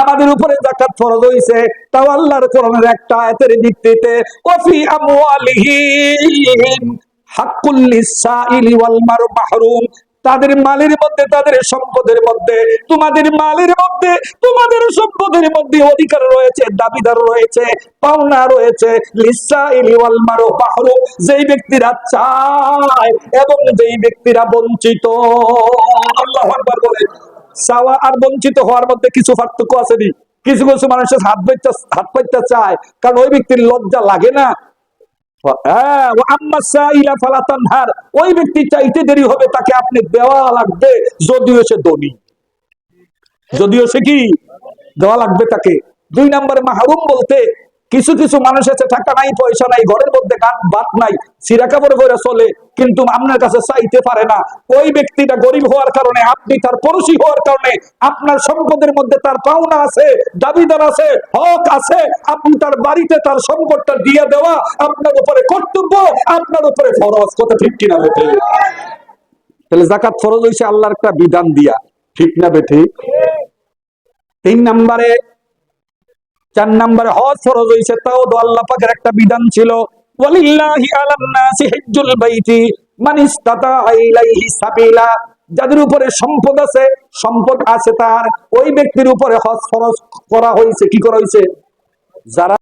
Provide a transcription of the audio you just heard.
আমাদের উপরে জাকাত ফরজ হইছে, তাও আল্লাহর কোরআনের একটা আয়াতের ভিত্তিতে ওয়াফি আমওয়ালিহিম হাক্কুল লিসাইলি ওয়াল মাহরুম। তাদের মালের মধ্যে, তাদের সম্পদের মধ্যে, তোমাদের মালের মধ্যে, তোমাদের সম্পদের মধ্যে অধিকার রয়েছে, দাবিদার রয়েছে, পাওনা রয়েছে যেই ব্যক্তিরা চায় এবং যেই ব্যক্তিরা বঞ্চিত, আল্লাহু বলে চাওয়া আর বঞ্চিত হওয়ার মধ্যে কিছু পার্থক্য আছে নি? কিছু কিছু মানুষের হাত পাইতে হাত পাইতে চায় কারণ ওই ব্যক্তির লজ্জা লাগে না। হ্যাঁ, আম্মা সাইলা ফালা ওই ব্যক্তি চাইতে দেরি হবে তাকে আপনি দেওয়া লাগবে যদিও সে ধনী। যদিও সে কি? দেওয়া লাগবে তাকে। দুই নম্বরে মাহরুম বলতে কিছু কিছু মানুষ আছে টাকা নাই, পয়সা নাই, ঘরের মধ্যে বাত নাই, সিরা কাপড় করে চলে, কিন্তু আপনার কাছে চাইতে পারে না। ওই ব্যক্তিটা গরিব হওয়ার কারণে, আপনি তার পড়োশি হওয়ার কারণে, আপনার সম্পদের মধ্যে তার পাওনা আছে, দাবিদার আছে, হক আছে, আপনি তার বাড়িতে তার সম্পদটা দিয়ে দেওয়া আপনার উপরে কর্তব্য, আপনার উপরে ফরজ, কথা ঠিক কিনা বেঠে? তাহলে জাকাত ফরজ হয়েছে আল্লাহর একটা বিধান দিয়া, ঠিক না বেঠে? তিন নম্বরে চার নম্বরে হজ ফরজ হয়েছে তাও তো আল্লাহ পাকের একটা বিধান ছিল, ওয়ালিল্লাহি আলান নাসি হজ্জুল বাইতি মান ইসতাতা ইলাইহি সাবিলা। যাদের উপরে সম্পদ আছে সম্পদ আছে তার, ওই ব্যক্তির উপরে হজ ফরজ করা হয়েছে কি করা হয়েছে যারা